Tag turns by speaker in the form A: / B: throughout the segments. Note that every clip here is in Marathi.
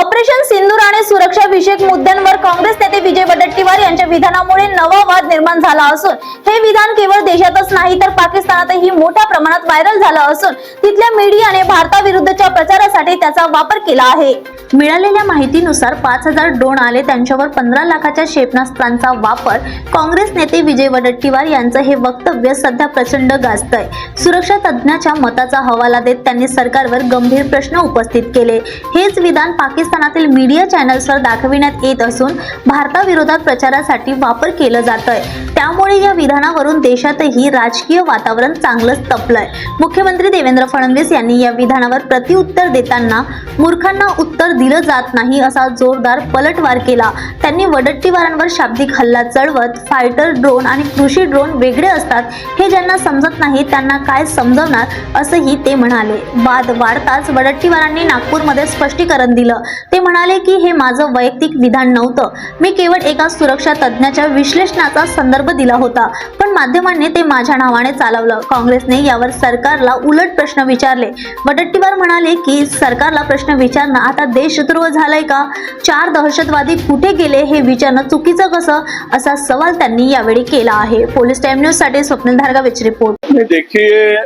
A: ऑपरेशन सिंदूर आणि सुरक्षा विषयक मुद्द्यांवर काँग्रेस नेते विजय वडट्टीवार यांच्या विधानामुळे नवा वाद निर्माण झाला असून हे विधान केवळ देशातच नाही तर पाकिस्तानातही मोठ्या प्रमाणात व्हायरल झालं असून तिथल्या मीडियाने भारताविरुद्धच्या प्रचारासाठी त्याचा वापर केला आहे. मिळालेल्या माहितीनुसार पाच हजार ड्रोन आले. त्यांच्यावर पंधरा लाखाच्या क्षेपणास्त्रांचा वापर. काँग्रेस नेते विजय वडट्टीवार यांचं हे वक्तव्य सध्या प्रचंड गाजतंय. सुरक्षा तज्ज्ञाच्या मताचा हवाला देत त्यांनी सरकारवर गंभीर प्रश्न उपस्थित केले. हेच विधान पाकिस्तानातील मीडिया चॅनल्सवर दाखविण्यात येत असून भारताविरोधात प्रचारासाठी वापर केलं जातंय. त्यामुळे या विधानावरून देशातही राजकीय वातावरण चांगलंच तपलंय. मुख्यमंत्री देवेंद्र फडणवीस यांनी या विधानावर प्रतिउत्तर देताना मूर्खांना उत्तर दिलं जात नाही असा जोरदार पलटवार केला. त्यांनी वडट्टीवारांवर शाब्दिक हल्ला चढवत फायटर ड्रोन आणि कृषी ड्रोन वेगळे असतात हे ज्यांना समजत नाही त्यांना काय समजवणार असंही ते म्हणाले. वाद वाढताच वडट्टीवारांनी नागपूरमध्ये स्पष्टीकरण दिलं. ते म्हणाले की हे माझं वैयक्तिक विधान नव्हतं. मी केवळ एका सुरक्षा तज्ज्ञाच्या विश्लेषणाचा संदर्भ दिला होता. पण माध्यमांनी ते माझ्या नावाने चालवलं. काँग्रेसने यावर सरकारला उलट प्रश्न विचारले. वडट्टीवार म्हणाले की सरकारला प्रश्न विचारणं आता देशद्रोह झालाय का? चार दहशतवादी कुठे गेले हे विचारणं चुकीचं कसं? असा सवाल त्यांनी यावेळी केला आहे. पोलीस टाइम न्यूजसाठी स्वप्नील धारगावेच रिपोर्ट.
B: देखिए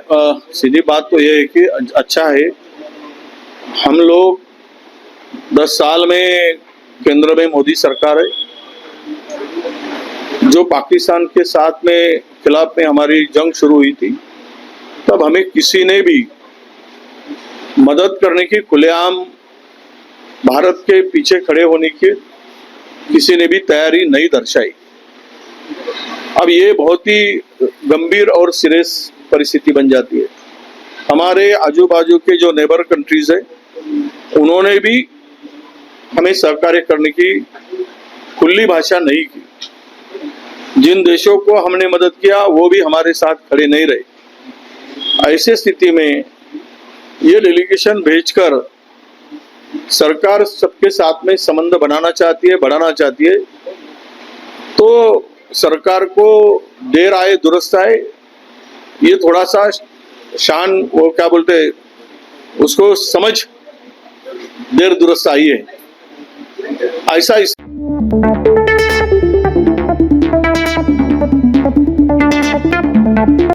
B: सीधी बात तो ये है कि अच्छा है। हम लोग दस साल में केंद्र में मोदी सरकार है। जो पाकिस्तान के साथ में, खिलाफ में हमारी जंग शुरू हुई थी, तब हमें किसी ने भी मदद करने की खुलेआम भारत के पीछे खड़े होने की, किसी ने भी तैयारी नहीं दर्शाई। अब ये बहुत ही गंभीर और सीरियस परिस्थिति बन जाती है। हमारे आजू बाजू के जो नेबर कंट्रीज़ है, उन्होंने भी हमें सहकार्य करने की खुली भाषा नहीं की। जिन देशों को हमने मदद किया, वो भी हमारे साथ खड़े नहीं रहे। ऐसे स्थिति में ये डेलीगेशन भेजकर सरकार सबके साथ में संबंध बनाना चाहती है, बढ़ाना चाहती है तो सरकार को देर आए, दुरुस्त आए। ये थोड़ा सा शान, वो क्या बोलते, उसको समझ, देर दुरुस्त आई है ऐसा